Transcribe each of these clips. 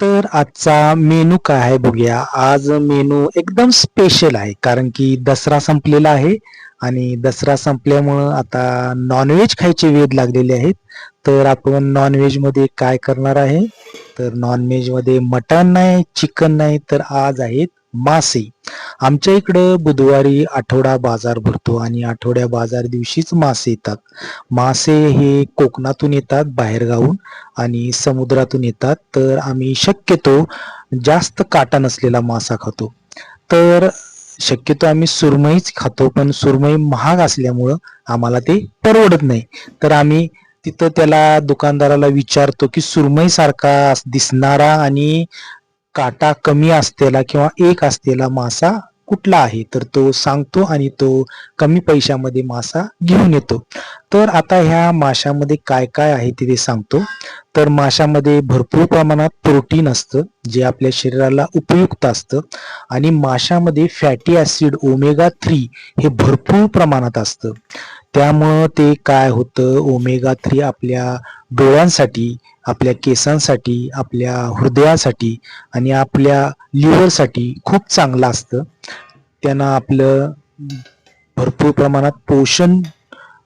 तर आजचा मेनू काय आहे बघूया. आज मेनू एकदम स्पेशल आहे कारण की दसरा संपलेला आहे आणि दसरा संपल्यामुळं आता नॉनव्हेज खायचे वेध लागलेले आहेत तर आपण नॉनव्हेजमध्ये काय करणार आहे? तर नॉनव्हेजमध्ये मटण नाही चिकन नाही तर आज आहेत मासे. आमच्या इकडं बुधवारी आठवडा बाजार भरतो आणि आठवड्या बाजार दिवशीच मासे येतात. मासे हे कोकणातून येतात बाहेरगावून आणि समुद्रातून येतात. तर आम्ही शक्यतो जास्त काटा नसलेला मासा खातो. तर शक्यतो आम्ही सुरमईच खातो पण सुरमई महाग असल्यामुळं आम्हाला ते परवडत नाही. तर आम्ही तिथं त्याला दुकानदाराला विचारतो की सुरमई सारखा दिसणारा आणि काटा कमी असलेला किंवा एक असलेला मासा कुठला आहे? तर तो सांगतो आणि तो कमी पैशामध्ये मासा घेऊन येतो. तर आता ह्या माशामध्ये काय काय आहे ते ते सांगतो. तर माशामध्ये भरपूर प्रमाणात प्रोटीन असतं जे आपल्या शरीराला उपयुक्त असतं. आणि माशामध्ये फॅटी ऍसिड ओमेगा थ्री हे भरपूर प्रमाणात असतं. त्यामुळं ते काय होतं ओमेगा थ्री आपल्या डोळ्यांसाठी आपल्या केसांसाठी आपल्या हृदयासाठी आणि आपल्या लिव्हरसाठी खूप चांगलं असतं. त्यांना आपलं भरपूर प्रमाणात पोषण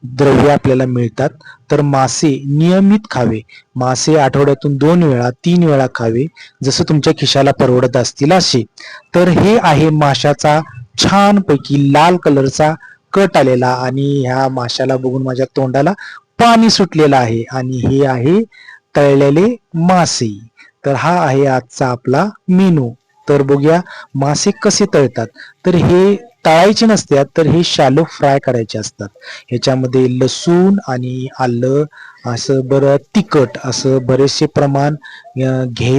द्रव्य आपल्याला मिळतात तर मासे नियमित खावे. मासे आठवड्यातून दोन वेळा तीन वेळा खावे जसं तुमच्या खिशाला परवडत असतील असे. तर हे आहे माशाचा छानपैकी लाल कलरचा कट आलेला आणि ह्या माशाला बघून माझ्या तोंडाला पाणी सुटलेलं आहे. आणि हे आहे तळलेले मासे. तर हा आहे आजचा आपला मेनू. तर बघूया मासे कसे तळतात? तर हे तळायचे नसतात तर हे शालो फ्राय करायचे असतात. ह्याच्यामध्ये लसूण आणि आलं असं बरं तिखट असं बरेचसे प्रमाण अं, घे